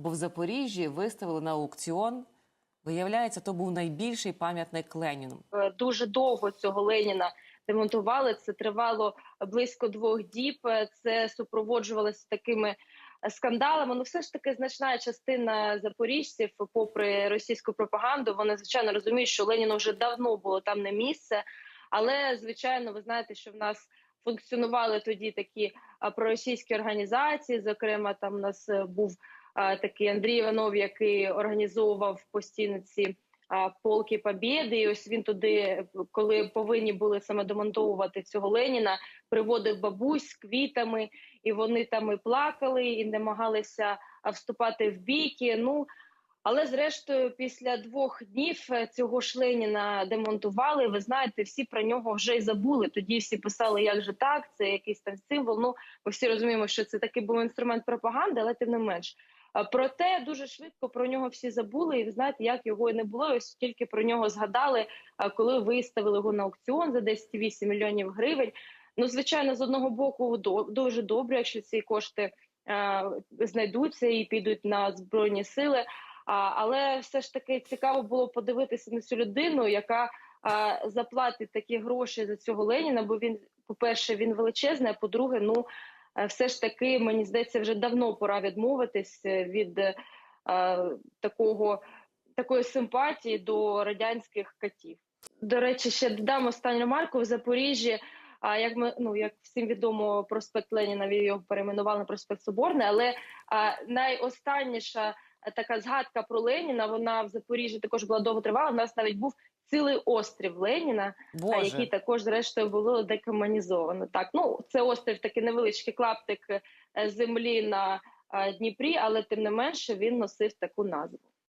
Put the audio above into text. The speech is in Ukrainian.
Бо в Запоріжжі виставили на аукціон. Виявляється, то був найбільший пам'ятник Леніну. Е, дуже довго цього Леніна демонтували. Це тривало близько двох діб. Е, Це супроводжувалося такими е, скандалами. Ну, все ж таки, значна частина запоріжців, попри російську пропаганду, вони звичайно розуміють, що Леніну вже давно було там не місце. Але звичайно, ви знаєте, що в нас функціонували тоді такі проросійські організації. Зокрема, там у нас був такий Андрій Іванов, який організовував постійно ці полки Побєди. І ось він туди, коли повинні були саме демонтовувати цього Леніна, приводив бабусь з квітами, і вони там і плакали, і намагалися вступати в бійки. Ну але зрештою, після двох днів е, цього ж Леніна демонтували. Ви знаєте, всі про нього вже й забули. Тоді всі писали, як же так, це якийсь там символ. Ну ми всі розуміємо, що це такий був інструмент пропаганди, але тим не менш. Проте дуже швидко про нього всі забули, і ви знаєте, як його і не було. Ось тільки про нього згадали, коли виставили його на аукціон за 10,8 мільйонів гривень. Ну, звичайно, з одного боку, дуже добре, якщо ці кошти знайдуться і підуть на збройні сили. Але все ж таки цікаво було подивитися на цю людину, яка заплатить такі гроші за цього Леніна. Бо він, по-перше, він величезний. А по-друге, ну е, все ж таки, мені здається, вже давно пора відмовитись е, від е, такого такої симпатії до радянських катів. До речі, ще додам останню ремарку в Запоріжжі. А як ми ну як всім відомо, проспект Леніна його перейменували на проспект Соборний, але а, найостанніша така згадка про Леніна. Вона в Запоріжжі також була довго тривала. У нас навіть був цілий острів Леніна, Боже, який також зрештою було декомунізовано. Так, ну це острів, такий невеличкий клаптик е, землі на Дніпрі, але тим не менше він носив таку назву.